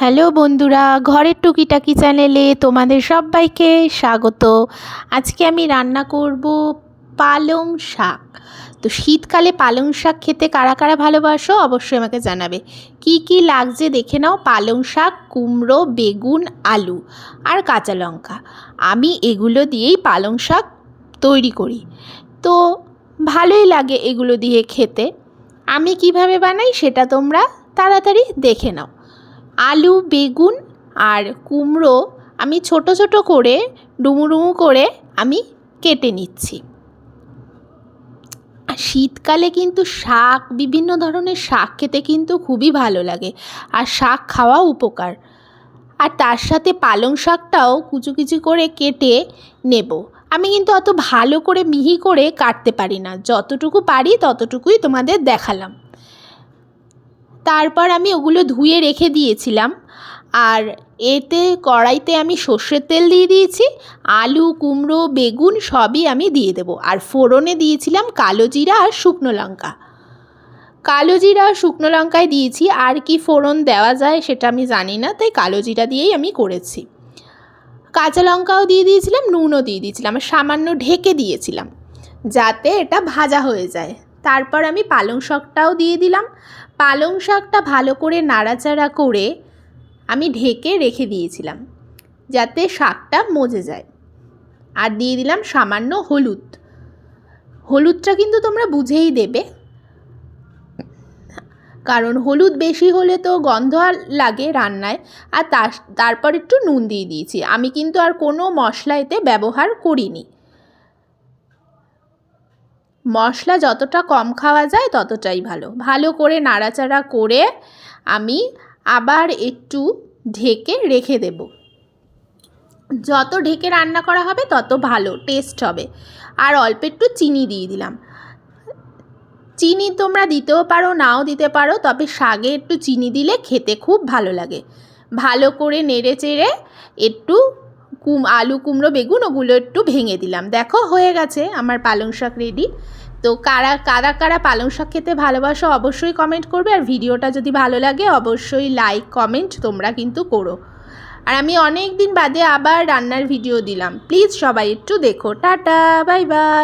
Hello বন্ধুরা, ঘরের টুকিটাকি চ্যানেলে তোমাদের সবাইকে স্বাগত। আজকে আমি রান্না করব পালং শাক। তো শীতকালে পালং শাক খেতে কারা কারা ভালোবাসো অবশ্যই আমাকে জানাবে। কি কি লাগছে দেখে নাও, পালং শাক, কুমড়ো, বেগুন, আলু আর কাঁচা লঙ্কা। আমি এগুলো দিয়েই পালং শাক তৈরি করি। তো ভালোই লাগে এগুলো দিয়ে খেতে। আমি কীভাবে বানাই সেটা তোমরা তাড়াতাড়ি দেখে নাও। আলু, বেগুন আর কুমড়ো আমি ছোট ছোট করে ডুমু ডুমু করে আমি কেটে নিচ্ছি। শীতকালে কিন্তু শাক, বিভিন্ন ধরনের শাক খেতে কিন্তু খুবই ভালো লাগে। আর শাক খাওয়া উপকার। আর তার সাথে পালং শাকটাও কুচু কুচু করে কেটে নেব। আমি কিন্তু অত ভালো করে মিহি করে কাটতে পারি না। যতটুকু পারি ততটুকুই তোমাদের দেখালাম। তারপর আমি ওগুলো ধুয়ে রেখে দিয়েছিলাম। আর এতে কড়াইতে আমি সর্ষের তেল দিয়ে দিয়েছি, আলু, কুমড়ো, বেগুন সবই আমি দিয়ে দেবো। আর ফোড়নে দিয়েছিলাম কালো জিরা আর শুকনো লঙ্কা। কালো জিরা শুকনো লঙ্কায় দিয়েছি, আর কি ফোড়ন দেওয়া যায় সেটা আমি জানি না, তাই কালো জিরা দিয়েই আমি করেছি। কাঁচা লঙ্কাও দিয়ে দিয়েছিলাম, নুনও দিয়ে দিয়েছিলাম সামান্য ঢেকে দিয়েছিলাম, যাতে এটা ভাজা হয়ে যায়। তারপর আমি পালং শাকটাও দিয়ে দিলাম পালং শাকটা ভালো করে নাড়াচাড়া করে আমি ঢেকে রেখে দিয়েছিলাম, যাতে শাকটা মজে যায়। আর দিয়ে দিলাম সামান্য হলুদ। হলুদটা কিন্তু তোমরা বুঝেই দেবে। কারণ হলুদ বেশি হলে তো গন্ধ লাগে রান্নায়। আর তার তারপর একটু নুন দিয়ে দিয়েছি। আমি কিন্তু আর কোনো মশলা এতে ব্যবহার করিনি। মশলা যতটা কম খাওয়া যায় ততটাই ভালো। ভালো করে নাড়াচাড়া করে আমি আবার একটু ঢেকে রেখে দেব। যত ঢেকে রান্না করা হবে তত ভালো টেস্ট হবে। আর অল্প একটু চিনি দিয়ে দিলাম। চিনি তোমরা দিতেও পারো, নাও দিতে পারো, তবে শাগে একটু চিনি দিলে খেতে খুব ভালো লাগে। ভালো করে নেড়ে চেড়ে একটু কুম, আলু, কুমড়ো, বেগুন, ওগুলো একটু ভেঙে দিলাম। দেখো, হয়ে গেছে আমার পালং শাক রেডি তো কারা কারা কারা পালং শাক খেতে ভালোবাসো অবশ্যই কমেন্ট করবে। আর ভিডিওটা যদি ভালো লাগে, অবশ্যই লাইক কমেন্ট তোমরা কিন্তু করো। আর আমি অনেক দিন বাদে আবার রান্নার ভিডিও দিলাম। প্লিজ সবাই একটু দেখো। Tata bye bye